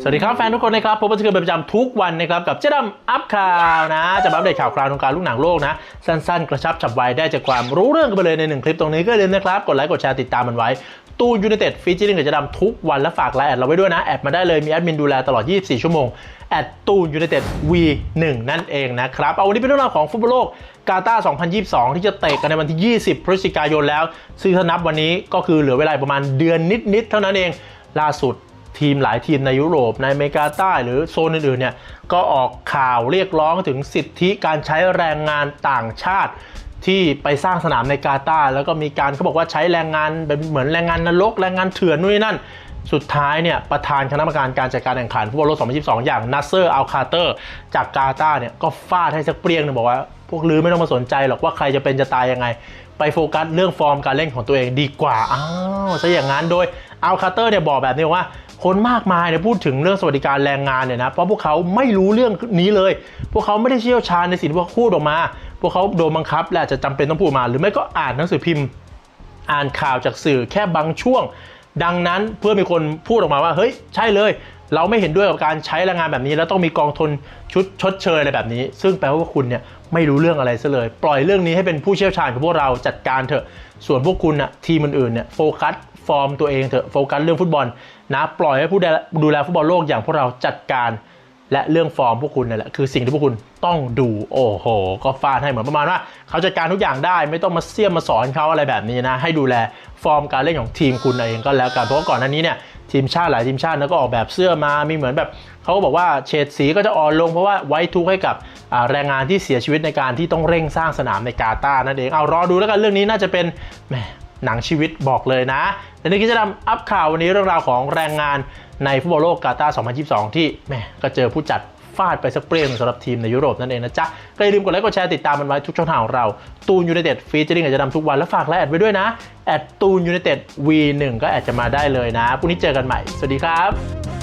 สวัสดีครับแฟนทุกคนนะครับผมก็จะเกิดเป็นประจำทุกวันนะครับกับเจ๊ดำอัพข่าวนะ จะมาอัปเดตข่าวคราววงการลูกหนังโลกนะ สั้นๆ กระชับฉับไวได้จากความรู้เรื่องกันไปเลยในหนึ่งคลิปตรงนี้ก็อย่าลืมนะครับ กดไลค์กดแชร์ติดตามมันไว้ตูนยู i นเต็ดฟีเจอริ่งกับเจ๊ดำทุกวันและฝากไลน์แอดเราไว้ด้วยนะ แอดมาได้เลยมีแอดมินดูแลตลอด 24 ชั่วโมงแอดตูนยู i นเต็ด V1 นั่นเองนะครับ เอาวันนี้เป็นเรื่องราวของฟุตบอลโลกกาตาร์2022 ที่จะเตะกันในวันที่ 20 พฤศจิกายนแล้ว ซึ่งถ้านับวันนี้ก็คือเหลือเวลาประมาณเดือนนิดๆเท่านั้นเอง ล่าสุดทีมหลายทีมในยุโรปในอเมริกาใต้หรือโซนอื่นๆเนี่ยก็ออกข่าวเรียกร้องถึงสิทธิการใช้แรงงานต่างชาติ ที่ไปสร้างสนามในกาตาร์แล้วก็มีการเขาบอกว่าใช้แรงงานเป็นเหมือนแรงงานนรกแรงงานเถื่อนนู่นนนั่น สุดท้ายเนี่ยประธานคณะกรรมการการจัดการแข่งขันฟุตบอลโลก 2022 อย่างนัสเซอร์อัลคาเตอร์จากกาตาร์เนี่ยก็ฟาดให้สักเปรี้ยงหนึงบอกว่า พวกลือไม่ต้องมาสนใจหรอกว่าใครจะเป็นจะตายยังไง ไปโฟกัสเรื่องฟอร์มการเล่นของตัวเองดีกว่าอ้าวซะอย่างนั้นโดย อัลคาเตอร์เนี่ยบอกแบบนี้ว่า คนมากมายเนี่ยพูดถึงเรื่องสวัสดิการแรงงานเนี่ยนะเพราะพวกเขาไม่รู้เรื่องนี้เลย พวกเขาไม่ได้เชี่ยวชาญในสิ่งที่พวกพูดออกมา พวกเขาโดนบังคับ และจจะจำเป็นต้องพูดมา หรือไม่ก็อ่านหนังสือพิมพ์ อ่านข่าวจากสื่อแค่บางช่วง ดังนั้นเพื่อมีคนพูดออกมาว่าเฮ้ยใช่เลย เราไม่เห็นด้วยกับการใช้แรงงานแบบนี้ แล้วต้องมีกองทุนชุดชดเชยอะไรแบบนี้ ซึ่งแปลว่าคุณเนี่ยไม่รู้เรื่องอะไรซะเลย ปล่อยเรื่องนี้ให้เป็นผู้เชี่ยวชาญของพวกเราจัดการเถอะ ส่วนพวกคุณน่ะทีมอื่นๆเนี่ยโฟกัสฟอร์มตัวเองเถอะโฟกัสเรื่องฟุตบอลนะปล่อยให้ผู้ดูแลดูแลฟุตบอลโลกอย่างพวกเราจัดการ และเรื่องฟอร์มพวกคุณนี่แหละคือสิ่งที่พวกคุณต้องดูโอ้โห ก็ฟาดให้เหมือนประมาณว่า เขาจัดการทุกอย่างได้ไม่ต้องมาเสี่ยมมาสอนเขาอะไรแบบนี้นะ ให้ดูแลฟอร์มการเล่นของทีมคุณเองก็แล้วกันเพราะว่าก่อนหน้านี้เนี่ย ทีมชาติหลายทีมชาตินะก็ออกแบบเสื้อมา มีเหมือนแบบเขาก็บอกว่าเฉดสีก็จะอ่อนลงเพราะว่าไว้ทุกให้กับแรงงานที่เสียชีวิตในการที่ต้องเร่งสร้างสนามในกาตาร์นั่นเอง เอารอดูแล้วกันเรื่องนี้น่าจะเป็นแหมหนังชีวิตบอกเลยนะและนี่คือจะนำอัพข่าววันนี้เรื่องราวของแรงงานในฟุตบอลโลกกาตาร์ 2022 ที่แหมก็เจอผู้จัด ฟาดไปสักเปรี้ยงสำหรับทีมในยุโรปนั่นเองนะจ๊ะก็อย่าลืมกดไลค์กดแชร์ติดตามมันไว้ทุกช่องทางของเราตูนยูไนเต็ดฟีเจอริ่งอาจจะนำทุกวันและฝากไลน์แอดไว้ด้วยนะแอดตูนยูไนเต็ด V1 ก็แอดจะมาได้เลยนะพรุ่งนี้เจอกันใหม่สวัสดีครับ